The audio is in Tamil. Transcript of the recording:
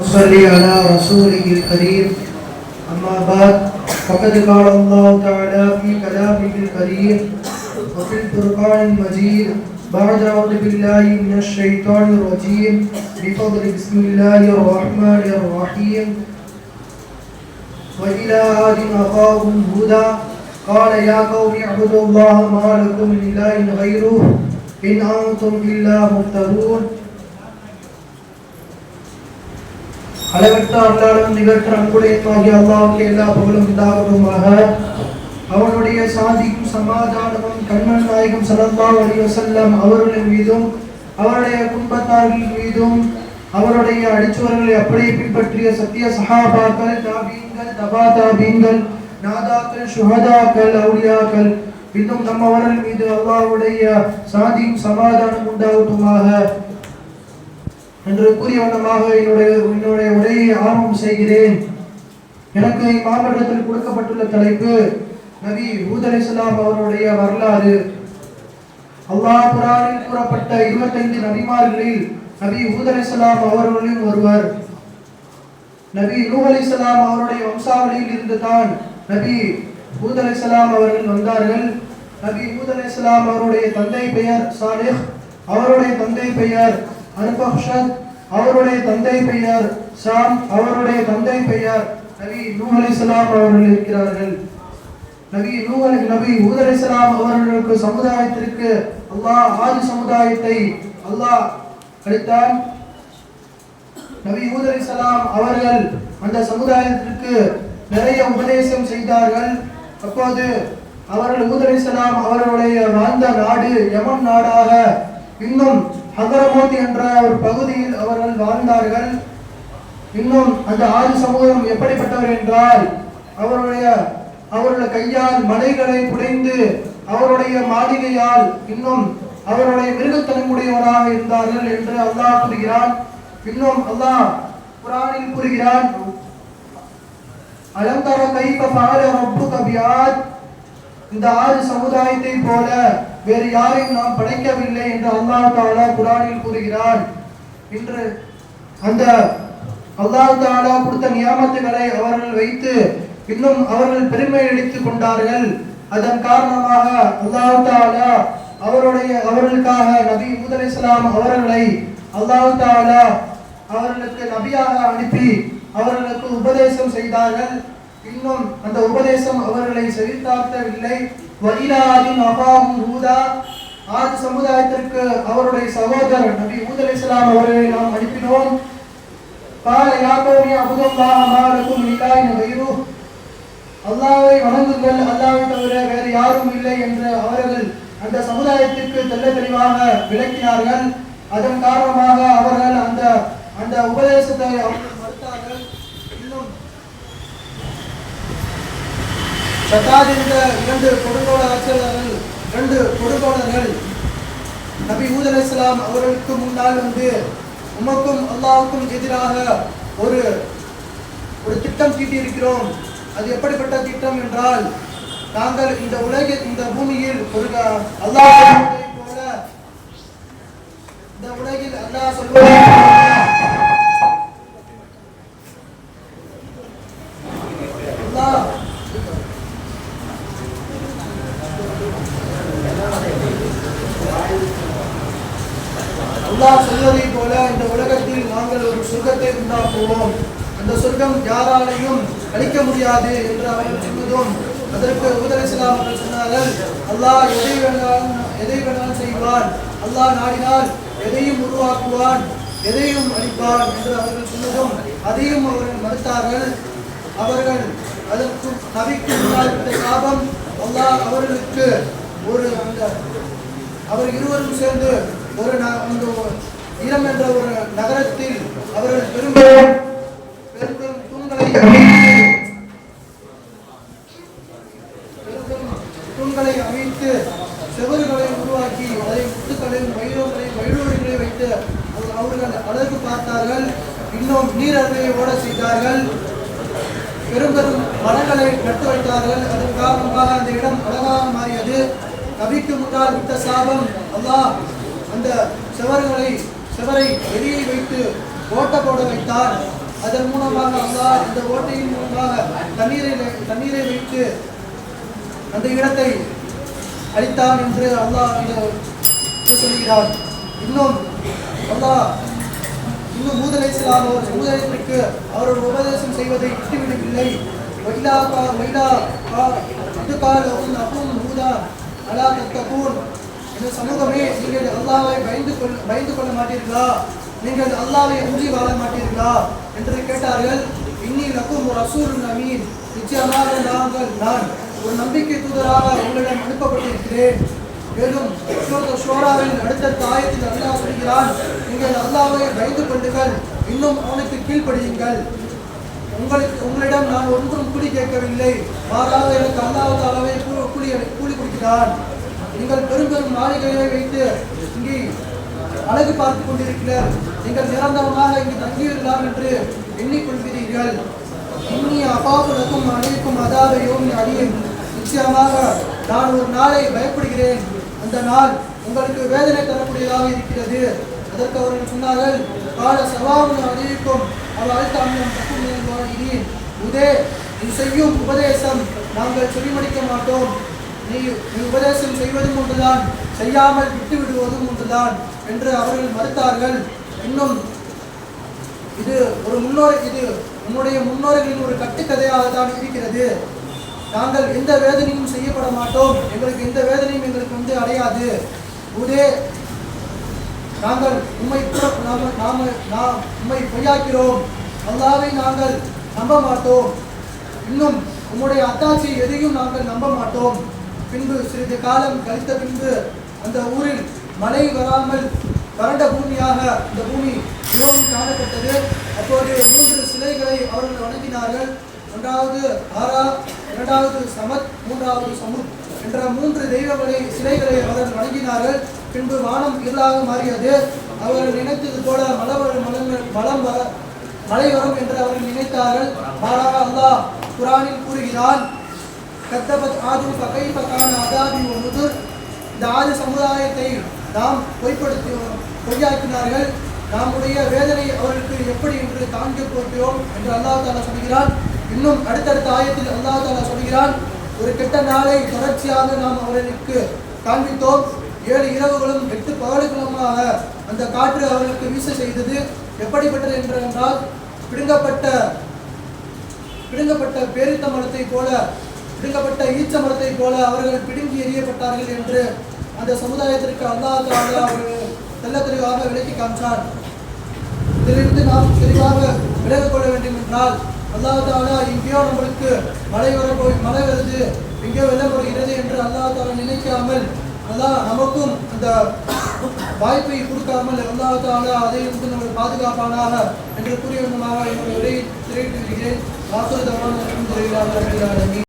وصلي على رسوله الكريم. أما بعد فقد قال الله تعالى في كلامه الكريم وفي الفرقان المجيد بعد أعوذ بالله من الشيطان الرجيم بفضل بسم الله الرحمن الرحيم. وإلى عاد أخاهم هدى قال يا قوم اعبدوا الله ما لكم من إله غيره إن أنتم إلا مفترون. அளவற்ற அருளாளன் நிகழ்த்த அன்புடையமாகிய அல்லாவுக்கு எல்லா புகழும் உண்டாகட்டுமாக அவனுடைய சாதிக்கும் சமாதானமும் கண்மன் நாயகம் ஸல்லல்லாஹு அலைஹி அவர்களின் மீதும் அவருடைய குடும்பத்தார்கள் மீதும் அவருடைய அடிச்சுவர்களை அப்படியே பின்பற்றிய சத்திய சஹாபாக்கள் தாபீன்கள் தபா தாபீன்கள் நாதாக்கள் சுஹதாக்கள் அவுளியாக்கள் இன்னும் நம்மவர்கள் மீது அல்லாஹ்வுடைய சாதியும் சமாதானம் உண்டாகட்டுமாக. என்று கூறிய வண்ணமாக என்னுடைய என்னுடைய உரையை ஆரம்பம் செய்கிறேன். எனக்கு இம்மாவட்டத்தில் கொடுக்கப்பட்டுள்ள தலைப்பு நபி ஹூத் அவருடைய வரலாறு. அல்லாஹ் குரானில் கூறப்பட்ட இருபத்தைந்து நபிமார்களில் நபி ஹூத் அலைஹிஸ்ஸலாம் அவர்களும் ஒருவர். நபி நூ அலிசலாம் அவருடைய வம்சாவளியில் இருந்து தான் நபி ஹூத் அலைஹிஸ்ஸலாம் அவர்கள் வந்தார்கள். நபி ஹூத் அலைஹிஸ்ஸலாம் அவருடைய தந்தை பெயர் சாலிஹ். அவருடைய தந்தை பெயர் அர்பக்ஷத் அவருடைய தந்தை பெயர் ஷாம் அவருடைய தந்தை பெயர் நபி நூ அலைஹிஸ்ஸலாம் அவர்கள் இருக்கிறார்கள். நபி நூ அலி நபி ஹூத் அலைஹிஸ்ஸலாம் அவர்களுக்கு சமுதாயத்திற்கு அல்லாஹ் ஆதி சமுதாயத்தை அல்லாஹ் அளித்தான் நபி ஹூத் அலைஹிஸ்ஸலாம் அவர்கள் அந்த சமுதாயத்திற்கு நிறைய உபதேசம் செய்தார்கள். அப்போது அவர்கள் ஹூத் அலைஹிஸ்ஸலாம் அவர்களுடைய வாழ்ந்த நாடு யமன் நாடாக இன்னும் ஹதரமோத் என்ற ஒரு பகுதியில் அவர்கள் வாழ்ந்தார்கள். இன்னும் அந்த ஆதி சமூகம் எப்படிப்பட்டவர் என்றால் அவருடைய அவருடைய கையால் மலைகளை புடைந்து அவருடைய மாளிகையால் இன்னும் அவருடைய மிருகத்தனமுடையவராக இருந்தார்கள் என்று அல்லாஹ் கூறுகிறான். இன்னும் அல்லாஹ் குரானில் கூறுகிறான். அலந்தர தர கைஃப ஃபஅல இந்த ஆறு சமுதாயத்தை போல வேறு யாரையும் நாம் படைக்கவில்லை என்று அல்லாஹ் தாலா குரானில் கூறுகிறார். இன்று அந்த அல்லாஹ் தாலா கொடுத்த நியாமத்துகளை அவர்கள் வைத்து இன்னும் அவர்கள் பெருமை அடித்துக் கொண்டார்கள். அதன் காரணமாக அல்லாஹ் தாலா அவருடைய அவர்களுக்காக நபி ஊத் இஸ்லாம் அவர்களை அல்லாஹ் தாலா அவர்களுக்கு நபியாக அனுப்பி அவர்களுக்கு உபதேசம் செய்தார்கள். இன்னும் அந்த உபதேசம் அவர்களை செவித்தாக்கவில்லை வயிலாதின் அபாவும் ஊதா. ஆறு சமுதாயத்திற்கு அவருடைய சகோதரர் நபி ஊதல் இஸ்லாம் அவர்களை நாம் அனுப்பினோம். கால யாக்கோவி அபுதல்லா அமாலக்கும் இல்லாயின் வயிறு அல்லாவை வணங்குங்கள். அல்லாவை தவிர வேறு யாரும் இல்லை என்று அவர்கள் அந்த சமுதாயத்திற்கு தெல்ல தெளிவாக விளக்கினார்கள். அதன் காரணமாக அவர்கள் அந்த அந்த உபதேசத்தை சத்தாத் என்ற இரண்டு கொடுங்கோல ஆட்சியாளர்கள் இரண்டு கொடுங்கோலர்கள் நபி ஊத் அலைஹிஸ்ஸலாம் அவர்களுக்கு முன்னால் வந்து உமக்கும் அல்லாவுக்கும் எதிராக ஒரு ஒரு திட்டம் தீட்டியிருக்கிறோம். அது எப்படிப்பட்ட திட்டம் என்றால் நாங்கள் இந்த உலக இந்த பூமியில் ஒரு அல்லாஹ் சொல்வதைப் போல இந்த உலகில் அல்லாஹ் சொல்வதை அல்லாஹ் அல்லாஹ் சொல்வதைப் போல இந்த உலகத்தில் நாங்கள் ஒரு சொர்க்கத்தை உண்டாக்குவோம். அந்த சொர்க்கம் யாராலையும் அளிக்க முடியாது என்று அவர்கள் சொன்னதும் அதற்கு உதரசலாம் அவர்கள் சொன்னார்கள் அல்லாஹ் எதை வேணாலும் எதை வேணாலும் செய்வான். அல்லாஹ் நாடினால் எதையும் உருவாக்குவான் எதையும் அளிப்பான் என்று அவர்கள் சொன்னதும் அதையும் அவர்கள் மறுத்தார்கள். அவர்கள் அதற்கு நபிக்கு முன்னால் சாபம் அல்லாஹ் அவர்களுக்கு ஒரு அந்த அவர் இருவரும் சேர்ந்து ஒரு ந- ஈரம் என்ற ஒரு நகரத்தில் அவர்கள் பெரும்பாலும் பெரும் தூண்களை அமைத்து தூண்களை அமைத்து செவறுகளை உருவாக்கி அதை முத்துக்களையும் மயிலோர்களையும் மயிலோடுகளை வைத்து அவர்கள் அழகு பார்த்தார்கள். இன்னும் நீர் அருவியை ஓட செய்தார்கள். பெரும் பெரும் மரங்களை நட்டு வைத்தார்கள். அதன் காரணமாக அந்த இடம் அழகாக மாறியது. கவிக்கு முன்னால் விட்ட சாபம் அல்லாஹ் அந்த செவர்களை செவரை வெளியே வைத்து ஓட்ட போட வைத்தார். அதன் மூலமாக அல்லாஹ் இந்த ஓட்டையின் மூலமாக தண்ணீரை தண்ணீரை வைத்து அந்த இடத்தை அளித்தான் என்று அல்லாஹ் இது சொல்கிறார் இன்னும் அல்லாஹ் இன்னும் மூதலை செல்லாம் அவர் சமுதாயத்திற்கு அவரோட உபதேசம் செய்வதை விட்டுவிடவில்லை. வைலா கா வைலா கா இது கால அப்பும் மூதா அலா தத்தகூன். இந்த சமூகமே நீங்கள் அல்லாவை பயந்து கொள் பயந்து கொள்ள மாட்டீர்களா? நீங்கள் அல்லாவை அஞ்சி வாழ மாட்டீர்களா? என்று கேட்டார்கள் இன்னி நக்கும் ஒரு அசூர் அமீன். நிச்சயமாக நாங்கள் நான் ஒரு நம்பிக்கை தூதராக உங்களிடம் அனுப்பப்பட்டிருக்கிறேன். மேலும் ஷோராவின் அடுத்த தாயத்தில் அல்லாஹ் சொல்கிறான் நீங்கள் அல்லாவை பயந்து கொள்ளுங்கள் இன்னும் அவனுக்கு கீழ்ப்படியுங்கள். உங்களுக்கு உங்களிடம் நான் ஒன்றும் கூலி கேட்கவில்லை. மாறாக எனக்கு அல்லாஹ் அளவை கூலி கூலி கொடுக்கிறான். நீங்கள் பெரும் பெரும் மாளிகையை வைத்து இங்கே அழகு பார்த்து கொண்டிருக்கிறார். நீங்கள் நிரந்தரமாக இங்கு தங்கியிருக்கலாம் என்று எண்ணிக்கொள்கிறீர்கள். இன்னி அப்பாவுக்கும் அனைக்கும் அதாவையும் அடியும். நிச்சயமாக நான் ஒரு நாளை பயப்படுகிறேன். அந்த நாள் உங்களுக்கு வேதனை தரக்கூடியதாக இருக்கிறது. அதற்கு அவர்கள் சொன்னார்கள் கால சவாபுல் அறிவிக்கும் அவர் அழுத்தாமியம் தப்பும் உதே நீ செய்யும் உபதேசம் நாங்கள் செவிமடிக்க மாட்டோம். நீ நீ உபதேசம் செய்வதும் ஒன்றுதான் செய்யாமல் விட்டு விடுவதும் ஒன்றுதான் என்று அவர்கள் மறுத்தார்கள். இன்னும் இது ஒரு முன்னோர் இது உன்னுடைய முன்னோர்களின் ஒரு கட்டுக்கதையாக தான் இருக்கிறது. நாங்கள் எந்த வேதனையும் செய்யப்பட மாட்டோம். எங்களுக்கு எந்த வேதனையும் எங்களுக்கு வந்து அடையாது. உதே நாங்கள் உண்மை நாம நாம நாம் உண்மை பொய்யாக்கிறோம். அல்லாவை நாங்கள் நம்ப மாட்டோம். இன்னும் உம்முடைய அத்தாட்சி எதையும் நாங்கள் நம்ப மாட்டோம். பின்பு சிறிது காலம் கழித்த பின்பு அந்த ஊரில் மழை வராமல் வறண்ட பூமியாக இந்த பூமி மிகவும் காணப்பட்டது. அப்போது மூன்று சிலைகளை அவர்கள் வணங்கினார்கள். ஒன்றாவது ஆரா இரண்டாவது சமத் மூன்றாவது சமுத் என்ற மூன்று தெய்வங்களை சிலைகளை அவர்கள் வணங்கினார்கள். பின்பு வானம் இருளாக மாறியது. அவர்கள் நினைத்தது போல மலவர் மலங்கள் மலம் வர மழை வரும் என்று அவர்கள் நினைத்தார்கள். மாறாக அல்லாஹ் குரானில் கூறுகிறான் கத்தபத் ஆது பகைப அதாபி முதுர் இந்த ஆதி சமுதாயத்தை நாம் பொய்ப்படுத்தி பொய்யாக்கினார்கள். நம்முடைய வேதனை அவர்களுக்கு எப்படி என்று காண்க போகிறோம் என்று அல்லாஹ் தாலா சொல்கிறான். இன்னும் அடுத்தடுத்த ஆயத்தில் அல்லாஹ் தாலா சொல்கிறான். ஒரு கெட்ட நாளை தொடர்ச்சியாக நாம் அவர்களுக்கு காண்பித்தோம். ஏழு இரவுகளும் எட்டு பகலுகளுமாக அந்த காற்று அவர்களுக்கு வீச செய்தது. எப்படிப்பட்டது என்று என்றால் பிடுங்கப்பட்ட பிடுங்கப்பட்ட பேரித்த மரத்தை போல பிடுங்கப்பட்ட ஈச்ச மரத்தை போல அவர்கள் பிடுங்கி எறியப்பட்டார்கள் என்று அந்த சமுதாயத்திற்கு அல்லாஹ் தாலா ஒரு தெல்ல தெளிவாக விலக்கி காமிச்சார். இதிலிருந்து நாம் தெளிவாக விலகிக் கொள்ள வேண்டும் என்றால் அல்லாஹ் தாலா இங்கேயோ நம்மளுக்கு மழை வர போய் மழை வருது எங்கேயோ வெள்ளம் வருகிறது என்று அல்லாஹ் தாலா நினைக்காமல் அல்லாஹ் நமக்கும் அந்த வாய்ப்பை கொடுக்காமல் அல்லாஹ் தாலா அதை வந்து நம்ம பாதுகாப்பானாக என்று கூறிய விதமாக என்னுடைய உரையை திரையிட்டு வருகிறேன் வாசல் தவறான